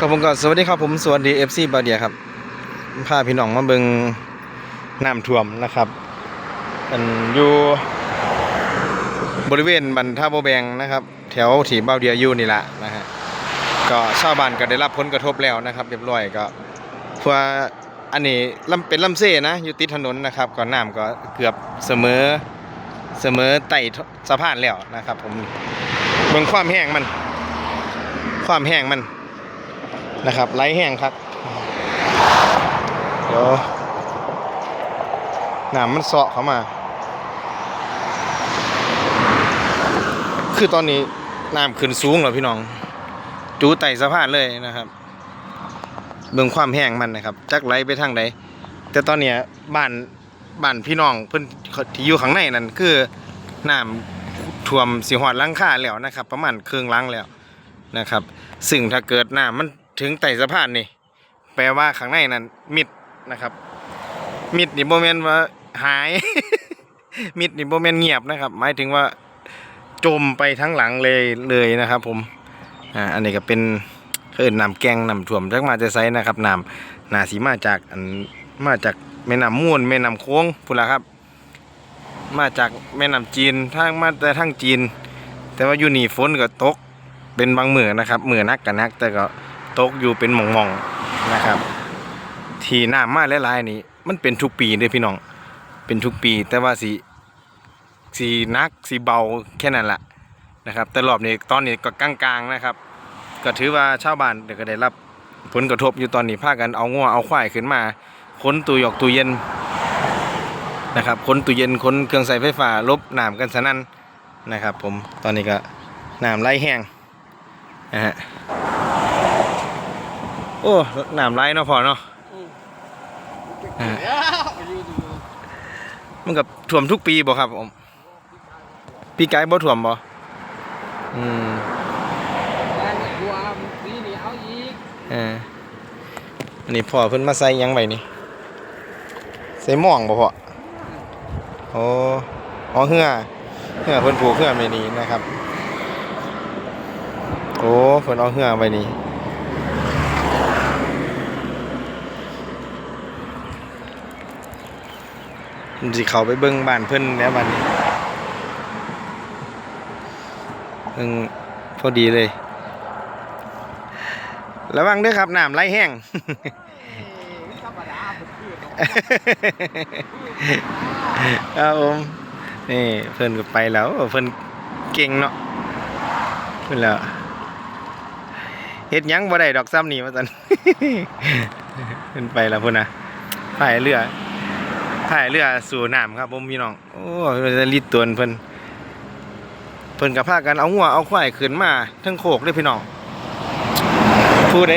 ครับผมก็สวัสดีครับผมสวัสดีเอฟซีบาเดียครับพาพี่น้องมาเบิงน้ำท่วมนะครับอันอยู่บริเวณบันท่าโบแบงนะครับ แถวถีบาเดียอยู่นี่แหละนะฮะก็ชาวบ้านก็ได้รับผลกระทบแล้วนะครับเรียบร้อยก็เพื่ออันนี้ลำเป็นลำเส้นะอยู่ติดถนนนะครับก็น้ำก็เกือบเสมอเสมอไต่สะพานแล้วนะครับ ผมเบิ่งความแห้งมัน ความแห้งมัน นะครับไหลแห้งครับเดี๋ยวน้ำมันเสาะเข้ามา คือตอนนี้น้ำขึ้นสูงแล้วพี่น้อง จูไต่สะพานเลยนะครับเบิ่งความแห้งมันนะครับจักไหลไปทางใดแต่ตอนเนี้ยบ้านบ้านพี่น้องเพิ่อนที่อยู่ข้างในนั่นคือน้ำท่วมสิหอดหลังคาแล้วนะครับ ประมาณครึ่งหลังแล้วนะครับ ซึ่งถ้าเกิดน้ำมัน ถึงไต่สะพานนี่ แปลว่าข้างในนั้นมิดนะครับ มิดนี่โมเมนว่าหาย มิดนี่โมเมนเงียบนะครับ หมายถึงว่าจมไปทั้งหลังเลยเลยนะครับ ผมอ่าอันนี้ก็เป็นเอิ้นน้ำแกงน้ำท่วมจักมาจะไซนะครับน้ำนาสีมาจากอันมาจากแม่น้ำมูลแม่น้ำโค้งพุ่นละครับ มาจากแม่น้ำจีนทางมาแต่ทางจีน แต่ว่าอยู่นี่ฝนก็ตกเป็นบางมือนะครับมือนักกันนักแต่ก็ ตกอยู่เป็นหม่องๆนะครับ ที่น้ำมาหลายๆนี่มันเป็นทุกปีเลยพี่น้อง เป็นทุกปีแต่ว่าสีสีนักสีเบาแค่นั้นแหละนะครับ แต่รอบนี้ตอนนี้ก็กลางๆนะครับ ก็ถือว่าชาวบ้านเดี๋ยวก็ได้รับผลกระทบอยู่ตอนนี้พากันเอางัวเอาควายขึ้นมาค้นตู้หยอกตู้เย็นนะครับค้นตู้เย็นค้นเครื่องใส่ไฟฟ้าลบน้ำกันสนั่นนะครับ ผมตอนนี้ก็น้ำไหลแห้งนะฮะ โอ้น้ำไหลเนาะพอเนาะอ่ามันกับท่วมทุกปีบ่ครับผมปีไก่บ่ท่วมบ่อืมงานนี้กลัวปีนี้เอาอีกเอ่าอันนี้พ่อเพิ่นมาใส่หยังไว้นี่ใส่หม่องบ่พ่อโอ้อ๋อเหือเหือเพิ่นผูกเหือไว้นี่นะครับ โอ้เพิ่นเอาเหือไว้นี่ผม สิเข้าไปเบิ่งบ้านเพิ่นแล้วบัดนี้เบิ่งพอดีเลย ระวังเด้วยครับน้ำไหลแห้งธรรมดาเพื่อนครับผมนี่เพิ่นก็ไปแล้วเพิ่นเก่งเนาะเพิ่นแล้วเฮ็ดหยังบ่ได้ดอกซ้ำนี่ว่าซั่นเพิ่นไปแล้วพุ่นน่ะพายเรือ พายเรือสู่น้ำครับผมพี่น้อง โอ้ยจะรีดตวนเพิ่นเพิ่นก็พากันเอางัวเอาควายขึ้นมาทั้งโคกเด้อพี่น้องผู้ใด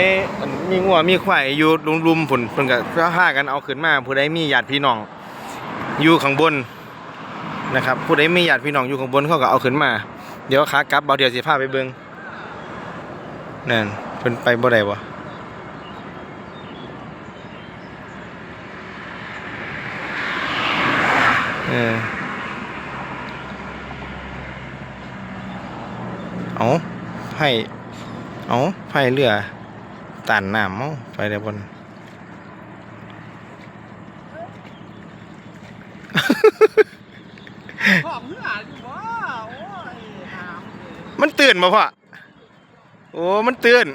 มีงัวมีควายอยู่รุมๆพุ่นเพิ่นก็พากันเอาขึ้นมาผู้ใดมีญาติพี่น้อง อยู่ข้างบนนะครับ ผู้ใดมีญาติพี่น้องอยู่ข้างบนเขาก็เอาขึ้นมา เดี๋ยวขากลับเบาเดียวสิพาไปเบิ่งนั่นเพิ่นไปบ่ได้บ่ เออเอาไผ่เอาไผ่เรือตันน้ำเอาไปได้บนขอบเพื่ออยู่บ่โอ้ยน้ำมันตื่นมาพ่อโอ้มันตื่น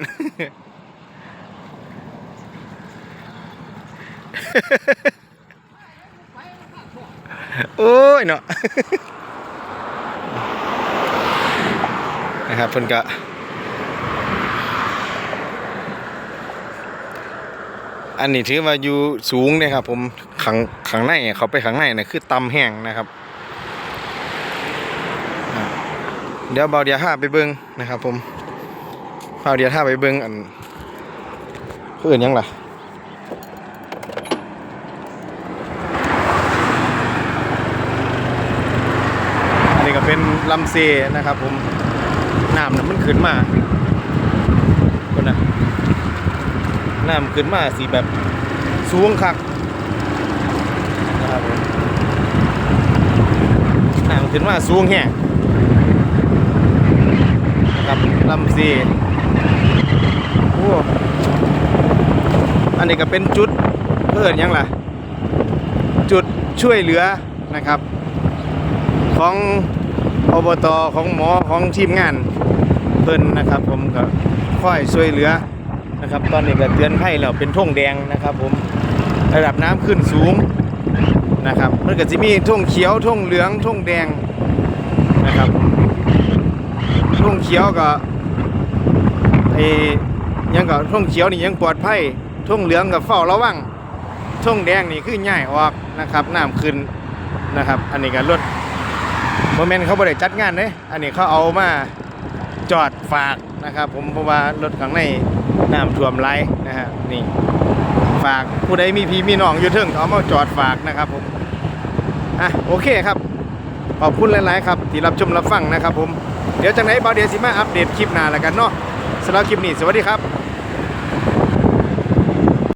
โอ้ยเนาะนะครับเพิ่นก็อันนี้ถือว่าอยู่สูงเนะครับผมขังขังในเขาไปขังในนะคือตำแห้งนะครับ เดี๋ยวเบาเดียห้าไปเบิ้งนะครับผมเบาเดียห้าไปเบิ้งอันเพื่อนยังล่ะอันนี้ก็เป็น ลำเซนะครับผมน้ำน่ะมันขึ้นมาคนนะน้ำขึ้นมาสีแบบสูงคักนะครับน้ำขึ้นมาสูงแห้งนะครับลำเซโอ้อันนี้ก็เป็นจุดเพื่อนยังล่ะ จุดช่วยเหลือนะครับ ของ อบตของหมอของทีมงานเพิ่นนะครับ ผมก็ค่อยช่วยเหลือนะครับ ตอนนี้ก็เตือนภัยแล้วเป็นท่งแดงนะครับ ผมระดับน้ำขึ้นสูงนะครับมันก็จะมีท่งเขียวท่งเหลืองท่งแดงนะครับท่งเขียวก็ไอ้ยังก็ท่งเขียวนี่ยังปลอดภัยท่งเหลืองก็เฝ้าระวังท่งแดงนี่คือง่ายออกนะครับน้ำขึ้นนะครับ อันนี้ก็รถ โมเมนต์เขาบริจัดงานเลยอันนี้เขาเอามาจอดฝากนะครับ ผมเพราะว่ารถข้างในน้ำท่วมไหลนะฮะนี่ฝากผู้ใดมีพี่มีน้องอยู่เทิงเอามาจอดฝากนะครับผมอะโอเคครับขอบคุณหลายๆครับที่รับชมรับฟังนะครับผมเดี๋ยวจากไหนบาเดียสิมาอัปเดตคลิปหน้าแล้วกันเนาะสำหรับคลิปนี้สวัสดีครับ